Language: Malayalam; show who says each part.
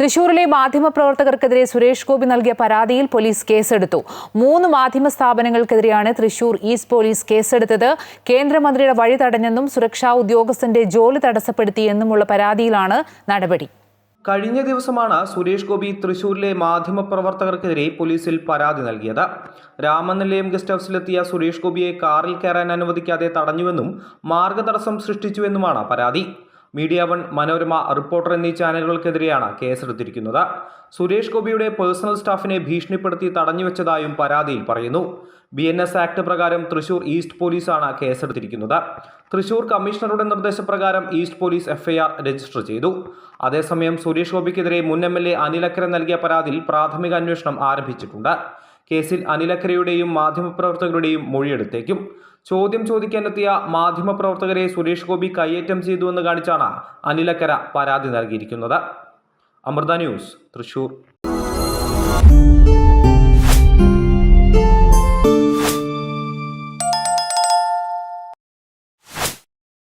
Speaker 1: തൃശൂരിലെ മാധ്യമപ്രവർത്തകർക്കെതിരെ സുരേഷ് ഗോപി നൽകിയ പരാതിയിൽ പോലീസ് കേസെടുത്തു. മൂന്ന് മാധ്യമ സ്ഥാപനങ്ങൾക്കെതിരെയാണ് തൃശൂർ ഈസ്റ്റ് പോലീസ് കേസെടുത്തത്. കേന്ദ്രമന്ത്രിയുടെ വഴി തടഞ്ഞെന്നും സുരക്ഷാ ഉദ്യോഗസ്ഥന്റെ ജോലി തടസ്സപ്പെടുത്തിയെന്നുമുള്ള പരാതിയിലാണ് നടപടി.
Speaker 2: കഴിഞ്ഞ ദിവസമാണ് സുരേഷ് ഗോപി തൃശൂരിലെ മാധ്യമപ്രവർത്തകർക്കെതിരെ പോലീസിൽ പരാതി നൽകിയത്. രാമനിലയം ഗസ്റ്റ് ഹൌസിലെത്തിയ സുരേഷ് ഗോപിയെ കാറിൽ കയറാൻ അനുവദിക്കാതെ തടഞ്ഞുവെന്നും മാർഗതടസ്സം സൃഷ്ടിച്ചുവെന്നുമാണ് പരാതി. മീഡിയ വൺ മനോരമ റിപ്പോർട്ടർ എന്നീ ചാനലുകൾക്കെതിരെയാണ് കേസെടുത്തിരിക്കുന്നത്. സുരേഷ് ഗോപിയുടെ പേഴ്സണൽ സ്റ്റാഫിനെ ഭീഷണിപ്പെടുത്തി തടഞ്ഞുവെച്ചതായും പരാതിയിൽ പറയുന്നു. ബി എൻ എസ് ആക്ട് പ്രകാരം തൃശൂർ ഈസ്റ്റ് പോലീസാണ് കേസെടുത്തിരിക്കുന്നത്. തൃശൂർ കമ്മീഷണറുടെ നിർദ്ദേശപ്രകാരം ഈസ്റ്റ് പോലീസ് എഫ്ഐആർ രജിസ്റ്റർ ചെയ്തു. അതേസമയം സുരേഷ് ഗോപിക്കെതിരെ മുൻ എം എൽ എ അനിലക്കര നൽകിയ പരാതിയിൽ പ്രാഥമിക അന്വേഷണം ആരംഭിച്ചിട്ടുണ്ട്. കേസിൽ അനിലക്കരയുടെയും മാധ്യമപ്രവർത്തകരുടെയും മൊഴിയെടുത്തേക്കും. ചോദ്യം ചോദിക്കാനെത്തിയ മാധ്യമപ്രവർത്തകരെ സുരേഷ് ഗോപി കയ്യേറ്റം ചെയ്തുവെന്ന് കാണിച്ചാണ് അനിലക്കര പരാതി നൽകിയിരിക്കുന്നത്. അമൃത ന്യൂസ് തൃശൂർ.